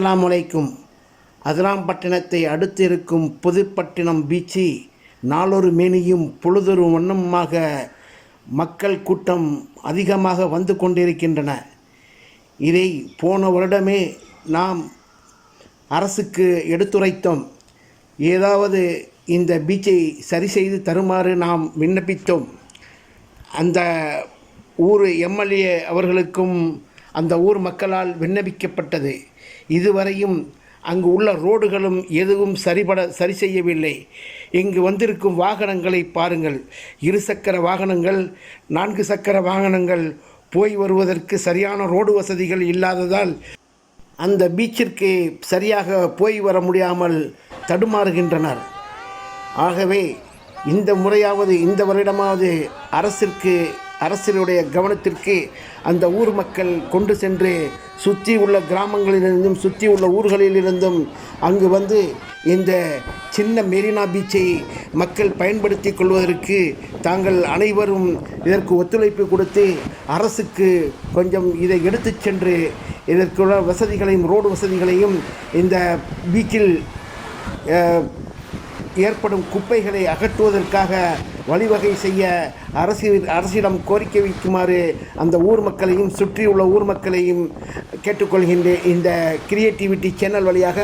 அஸ்லாம் அலைக்கும். அதிராம்பட்டினத்தை அடுத்து இருக்கும் புதுப்பட்டினம் பீச்சு நாளொரு மேனியும் பொழுதொரு வண்ணமாக மக்கள் கூட்டம் அதிகமாக வந்து கொண்டிருக்கின்றன. இதை போன வருடமே நாம் அரசுக்கு எடுத்துரைத்தோம். ஏதாவது இந்த பீச்சை சரி செய்து தருமாறு நாம் விண்ணப்பித்தோம். அந்த ஊர் எம்எல்ஏ அவர்களுக்கும் அந்த ஊர் மக்களால் விண்ணப்பிக்கப்பட்டது. இதுவரையும் அங்கு உள்ள ரோடுகளும் எதுவும் சரிபட சரி செய்யவில்லை. இங்கு வந்திருக்கும் வாகனங்களை பாருங்கள். இருசக்கர வாகனங்கள் நான்கு சக்கர வாகனங்கள் போய் வருவதற்கு சரியான ரோடு வசதிகள் இல்லாததால் அந்த பீச்சிற்கு சரியாக போய் வர முடியாமல் தடுமாறுகின்றனர். ஆகவே இந்த முறையாவது இந்த வருடமாவது அரசிற்கு அரசினுடைய கவனத்திற்கு அந்த ஊர் மக்கள் கொண்டு சென்று சுற்றி உள்ள கிராமங்களிலிருந்தும் சுற்றி உள்ள ஊர்களிலிருந்தும் அங்கு வந்து இந்த சின்ன மெரினா பீச்சை மக்கள் பயன்படுத்தி கொள்வதற்கு தாங்கள் அனைவரும் இதற்கு ஒத்துழைப்பு கொடுத்து அரசுக்கு கொஞ்சம் இதை எடுத்து சென்று இதற்குள்ள வசதிகளையும் ரோடு வசதிகளையும் இந்த பீச்சில் ஏற்படும் குப்பைகளை அகற்றுவதற்காக வழிவகை செய்ய அரசு அரசிடம் கோரிக்கை வைக்குமாறு அந்த ஊர் மக்களையும் சுற்றியுள்ள ஊர் மக்களையும் கேட்டுக்கொள்கின்றேன் இந்த கிரியேட்டிவிட்டி சேனல் வழியாக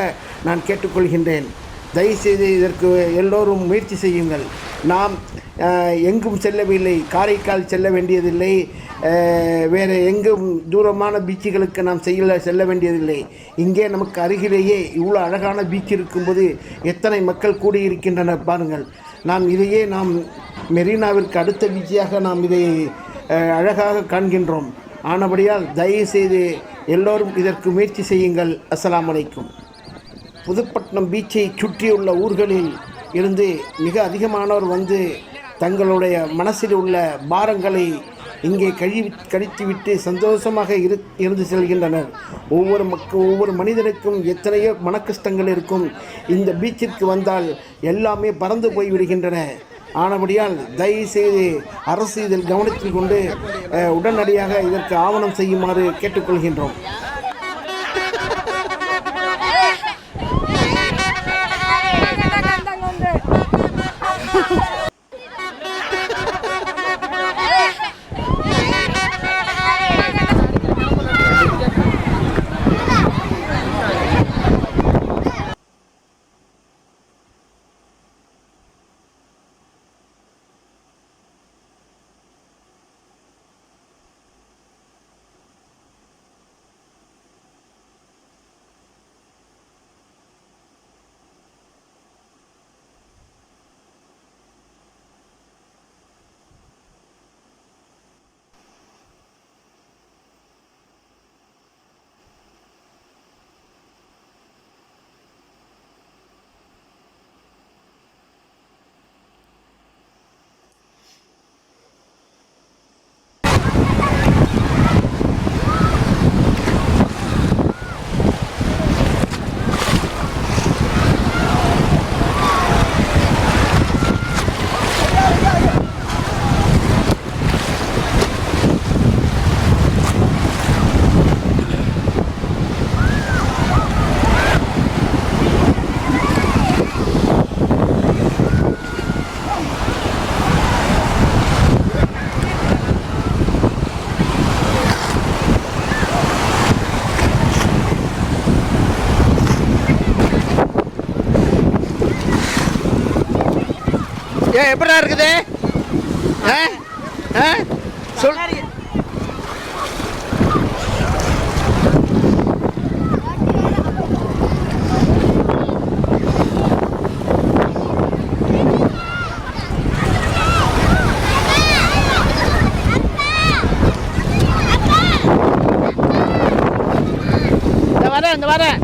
நான் கேட்டுக்கொள்கின்றேன். தயவுசெய்து இதற்கு எல்லோரும் முயற்சி செய்யுங்கள். நாம் எங்கும் செல்லவில்லை. காரைக்கால் செல்ல வேண்டியதில்லை. வேறு எங்கும் தூரமான பீச்சுகளுக்கு நாம் செய்ய செல்ல வேண்டியதில்லை. இங்கே நமக்கு அருகிலேயே இவ்வளோ அழகான பீச் இருக்கும்போது எத்தனை மக்கள் கூடியிருக்கின்றனர் பாருங்கள். நாம் இதையே நாம் மெரினாவிற்கு அடுத்த பீச்சியாக நாம் இதை அழகாக காண்கின்றோம். ஆனபடியால் தயவுசெய்து எல்லோரும் இதற்கு முயற்சி செய்யுங்கள். அஸ்லாம் அலைக்கும். புதுப்பட்டினம் பீச்சை சுற்றியுள்ள ஊர்களில் இருந்து மிக அதிகமானோர் வந்து தங்களுடைய மனசில் உள்ள பாரங்களை இங்கே கழி கழித்துவிட்டு சந்தோஷமாக இரு இருந்து செல்கின்றனர். ஒவ்வொரு மக்க ஒவ்வொரு மனிதனுக்கும் எத்தனையோ மனக்கஷ்டங்கள் இருக்கும். இந்த பீச்சிற்கு வந்தால் எல்லாமே பறந்து போய் விடுகின்றன. ஆனபடியால் தயவுசெய்து அரசு இதில் கவனத்தில் கொண்டு உடனடியாக இதற்கு ஆவணம் செய்யுமாறு கேட்டுக்கொள்கின்றோம். ஏ எப்படா இருக்குது? ஆ? ஆ? சொல். இந்த வரேன் இந்த வரேன்.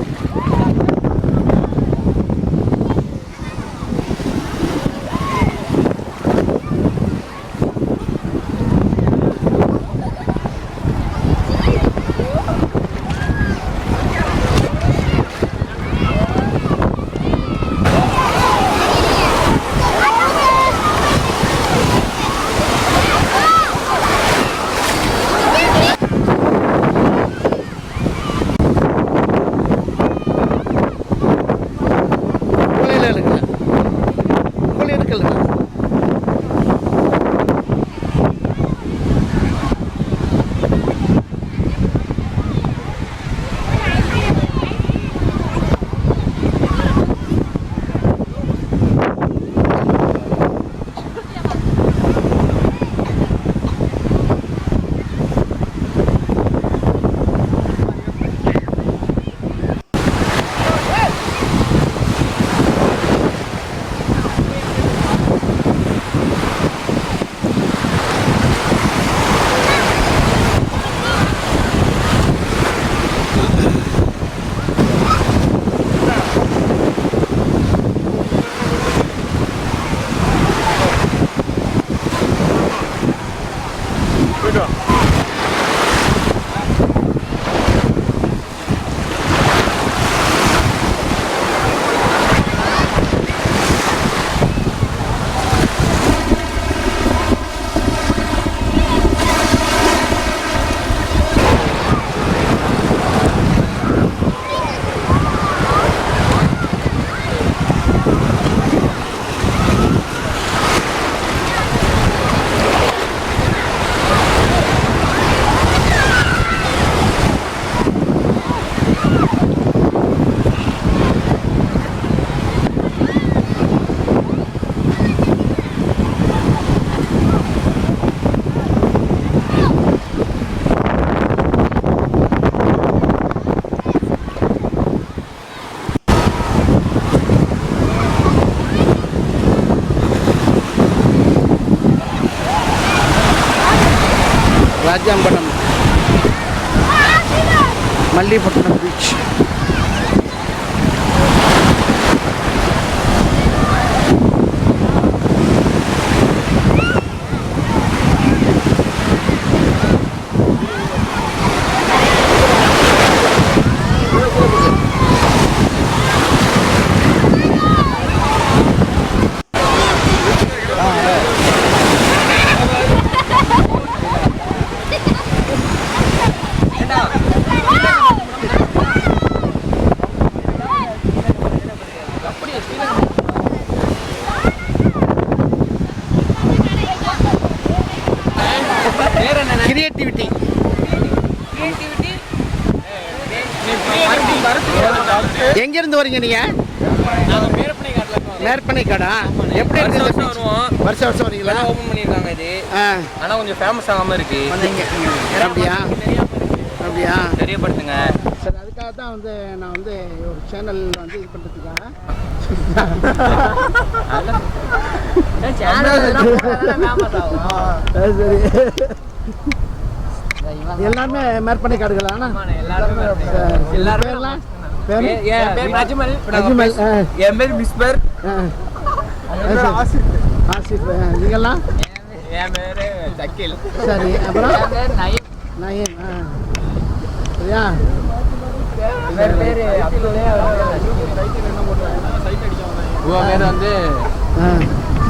రాజ్యాంబనం. మళ్ళీ పట్టణం బీచ్. கிரியேட்டிவிட்டி எங்கேருந்து வரீங்க நீங்கள் மேற்பனை கடா எப்படி வருஷம் இருக்குது வருஷம் வருவோம். வருஷம் வருஷம் வரீங்களா? ஓபன் பண்ணிருக்காங்க இது. ஆனா கொஞ்சம் ஃபேமஸ் ஆகாம இருக்கு. வந்தீங்க. அப்படியா? அப்படியா? தெரியப்படுத்துங்க. சரி அதுக்காக தான் வந்து நான் வந்து ஒரு சேனல் வந்து இது பண்ணுறதுக்காக சரி. எல்லாமே மேற்பனை காடுகளா நீங்கெல்லாம் என் பேரு? சக்கில். சரி அப்புறம்? நயன் ஆ. சரியா?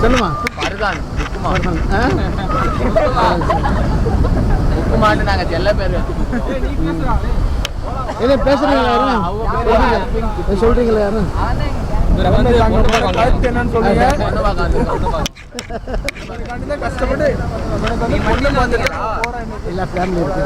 சொல்லுமா. பர்தான். உப்பு மாட்டு நாங்க செல்ல பேரு எது பேசுறீங்களா யாரும்? சொல்றீங்க. சொல்றீங்களா யாரும்? கஷ்டப்பட்டு ஃபேமிலி இருக்கு.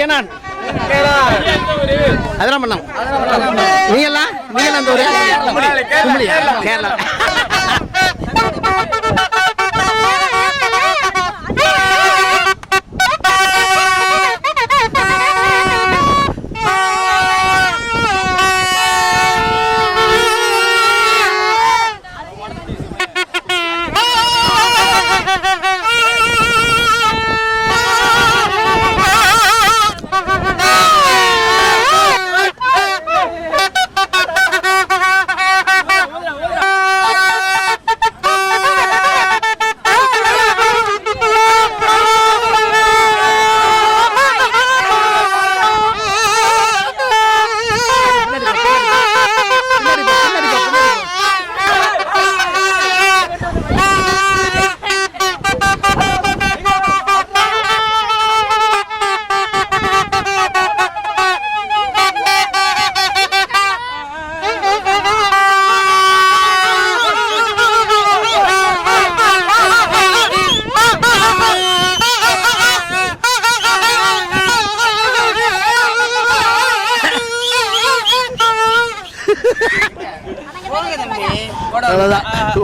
கேனான். கேனான் அதெல்லாம் பண்ணோம் நீங்கெல்லாம் அந்த ஒரு கேரளா.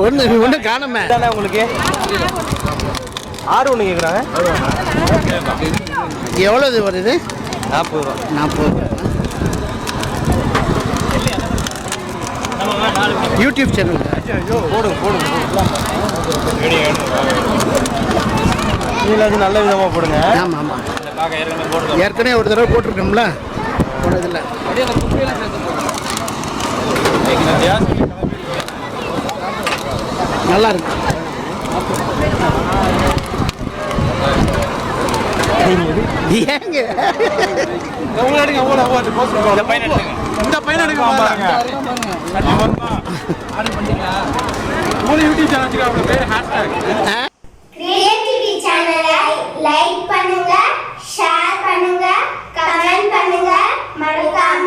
ஒன்று ஒன்று காணுமே. தானே உங்களுக்கு? ஆறு ஒன்று கேட்குறாங்க எவ்வளவு வருது? நாற்பது ரூபா. நாற்பது யூடியூப் சேனல். போடுங்க போடுங்க இதில் அது நல்ல விதமாக போடுங்க. ஆமாம் ஆமாம் ஏற்கனவே ஒரு தடவை போட்டிருக்கோம்ல? போனதில்லை. நல்லா இருக்கு ஏங்க. இந்த பையன் இந்த பையன் எடுக்க பாருங்க. ஆர்டர் பண்ணீங்களா மறக்காம